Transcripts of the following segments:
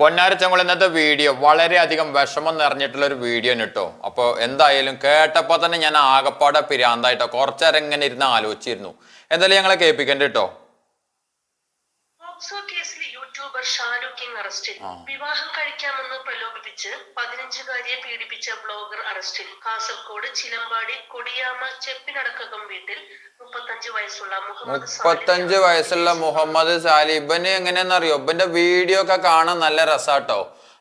പൊന്നാരച്ചങ്ങൾ ഇന്നത്തെ വീഡിയോ വളരെയധികം വിഷമം നിറഞ്ഞിട്ടുള്ള ഒരു വീഡിയോ കേട്ടോ. അപ്പോൾ എന്തായാലും കേട്ടപ്പോൾ തന്നെ ഞാൻ ആകപ്പാടെ പിരാന്തായിട്ടോ. കുറച്ചേരം ഇങ്ങനെ ഇരുന്ന് ആലോചിച്ചിരുന്നു. എന്തായാലും ഞങ്ങളെ കേൾപ്പിക്കണ്ട കേട്ടോ. ഷാരൂഖ് കിങ് അറസ്റ്റിൽ വിവാഹം കഴിക്കാമെന്ന് പ്രലോഭിപ്പിച്ച് പതിനഞ്ചുകാരിയെ പീഡിപ്പിച്ച ബ്ലോഗർ അറസ്റ്റിൽ കാസർകോട് ചിലമ്പാടി കൊടിയാമ ചെപ്പിനടക്കകം വീട്ടിൽ മുപ്പത്തഞ്ച് വയസ്സുള്ള മുഹമ്മദ് സാലി മുപ്പത്തഞ്ച് വയസ്സുള്ള മുഹമ്മദ് സാലി എങ്ങനെയാണെന്നറിയോ? ഇവന്റെ വീഡിയോ ഒക്കെ കാണാൻ നല്ല രസാട്ടോ.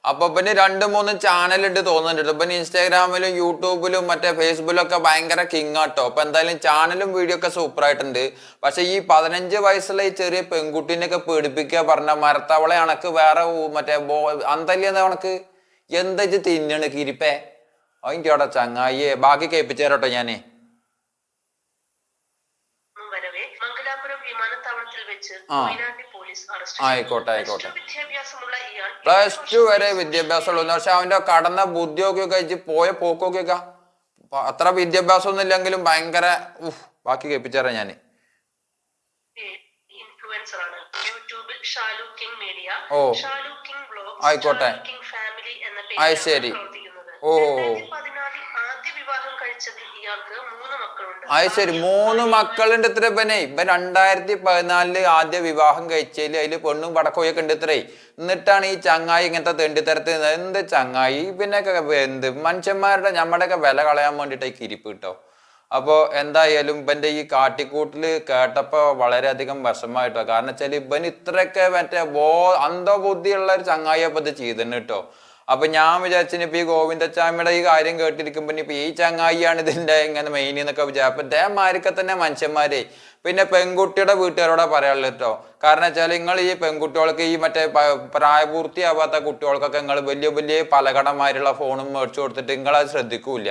അപ്പൊ പിന്നെ രണ്ട് മൂന്ന് ചാനൽ ഉണ്ട് തോന്നുന്നുണ്ട് പിന്നെ ഇൻസ്റ്റാഗ്രാമിലും യൂട്യൂബിലും മറ്റേ ഫേസ്ബുക്കിലും ഒക്കെ ഭയങ്കര കിങ് ആട്ടോ അപ്പൊ എന്തായാലും ചാനലും വീഡിയോ ഒക്കെ സൂപ്പർ ആയിട്ടുണ്ട്. പക്ഷെ ഈ പതിനഞ്ച് വയസ്സുള്ള ഈ ചെറിയ പെൺകുട്ടീനെയൊക്കെ പേടിപ്പിക്കുക പറഞ്ഞ മരത്തവളെ അണക്ക് വേറെ മറ്റേ ബോ അന്തല്യ കണക്ക് എന്താ തിന്നണ് കിരിപ്പേ? അതിന്റെ അവിടെ ചങ്ങായിയെ. ബാക്കി കേൾപ്പിച്ചു തരാട്ടോ ഞാനേ. വിമാനത്താവളത്തിൽ വെച്ച്. പോലീസ് അറസ്റ്റ് ആയിക്കോട്ടെ, ആയിക്കോട്ടെ. വിദ്യാഭ്യാസമുള്ള ഇയാൾ പ്ലസ് ടു വരെ വിദ്യാഭ്യാസമുള്ളൂ പക്ഷെ അവന്റെ കടന്ന ബുദ്ധിയൊക്കെ കഴിച്ച് പോയ പോക്കൊക്കെ അത്ര വിദ്യാഭ്യാസം ഒന്നും ഇല്ലെങ്കിലും ഭയങ്കര ഉഫ്, ബാക്കി കേൾപ്പിച്ചേരാ ഞാൻ ഇൻഫ്ലുവൻസർ ആണ് യൂട്യൂബിൽ Shalu king media king blog ആയിക്കോട്ടെ. ഫാമിലി എന്ന ശരി. ഓ. കഴിച്ചതിൽ ഇയാൾക്ക് മൂന്ന് മക്കളുണ്ട്. അത് ശരി മൂന്ന് മക്കളുണ്ട് ഇത്ര ഇവനെ ഇവൻ രണ്ടായിരത്തി പതിനാലിൽ ആദ്യ വിവാഹം കഴിച്ചതിൽ അതിൽ പെണ്ണും പടക്കോയൊക്കെ ഉണ്ട് ഇത്രേ. എന്നിട്ടാണ് ഈ ചങ്ങായി ഇങ്ങനത്തെ തെണ്ടിത്തരത്തിൽ എന്ത് ചങ്ങായി? ഇവനൊക്കെ എന്ത്? മനുഷ്യന്മാരുടെ നമ്മുടെയൊക്കെ വില കളയാൻ വേണ്ടിട്ട് കിരിപ്പ് കിട്ടോ? അപ്പോൾ എന്തായാലും ഇവന്റെ ഈ കാട്ടിക്കൂട്ടിൽ കേട്ടപ്പോ വളരെയധികം വിഷമമായിട്ടോ? കാരണം വെച്ചാൽ ഇവൻ ഇത്രയൊക്കെ മറ്റേ ബോ അന്ധബുദ്ധിയുള്ള ഒരു ചങ്ങായി അപ്പൊ ഇത് ചെയ്തിട്ടുണ്ട് കേട്ടോ. അപ്പൊ ഞാൻ വിചാരിച്ചു ഇപ്പൊ ഈ ഗോവിന്ദച്ചാമിയുടെ ഈ കാര്യം കേട്ടിരിക്കുമ്പോ ഇപ്പൊ ഈ ചങ്ങായിയാണ് ഇതിന്റെ ഇങ്ങനെ മെയിൻ എന്നൊക്കെ വിചാരിച്ചു അപ്പൊ ഇതേമാരൊക്കെ തന്നെ മനുഷ്യന്മാരെ. പിന്നെ പെൺകുട്ടിയുടെ വീട്ടുകാരോടാ പറയാനുള്ളത് കേട്ടോ കാരണം വെച്ചാൽ നിങ്ങൾ ഈ പെൺകുട്ടികൾക്ക് ഈ മറ്റേ പ്രായപൂർത്തിയാവാത്ത കുട്ടികൾക്കൊക്കെ നിങ്ങൾ വലിയ വലിയ പലകടന്മാരുള്ള ഫോണും മേടിച്ചു കൊടുത്തിട്ട് നിങ്ങൾ അത് ശ്രദ്ധിക്കൂല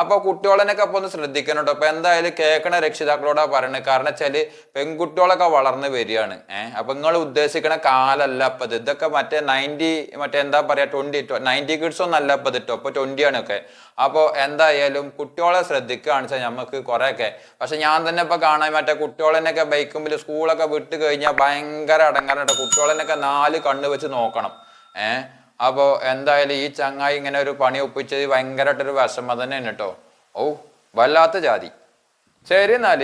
അപ്പൊ കുട്ടികളെന്നൊക്കെ അപ്പൊ ഒന്ന് ശ്രദ്ധിക്കണം കേട്ടോ അപ്പൊ എന്തായാലും കേൾക്കണ രക്ഷിതാക്കളോടാ പറയണത് കാരണം വെച്ചാൽ പെൺകുട്ടികളൊക്കെ വളർന്നു വരികയാണ്. ഏഹ് അപ്പൊ നിങ്ങൾ ഉദ്ദേശിക്കണ കാലല്ല അപ്പൊ ഇത് ഇതൊക്കെ മറ്റേ നയന്റി മറ്റേ എന്താ പറയാ ട്വന്റി നയന്റി കിഡ്സ് ഒന്നും അല്ല അപ്പൊ ഇതിട്ടോ അപ്പൊ ട്വന്റി ആണ് ഒക്കെ. അപ്പോൾ എന്തായാലും കുട്ടികളെ ശ്രദ്ധിക്കുകയാണ് വെച്ചാൽ നമുക്ക് കുറെയൊക്കെ. പക്ഷെ ഞാൻ തന്നെ ഇപ്പൊ കാണാൻ മറ്റേ കുട്ടികളെന്നൊക്കെ ബൈക്കുമ്പിൽ സ്കൂളൊക്കെ വിട്ട് കഴിഞ്ഞാൽ ഭയങ്കര അടങ്ങാറുണ്ട് കുട്ടികളെന്നൊക്കെ നാല് കണ്ണ് വെച്ച് നോക്കണം. ഏഹ് അപ്പോൾ എന്തായാലും ഈ ചങ്ങായി ഇങ്ങനെ ഒരു പണി ഒപ്പിച്ചത് ഭയങ്കരമായിട്ടൊരു വിഷമം തന്നെയാണ് കേട്ടോ. ഓ വല്ലാത്ത ജാതി. ശരി എന്നാൽ.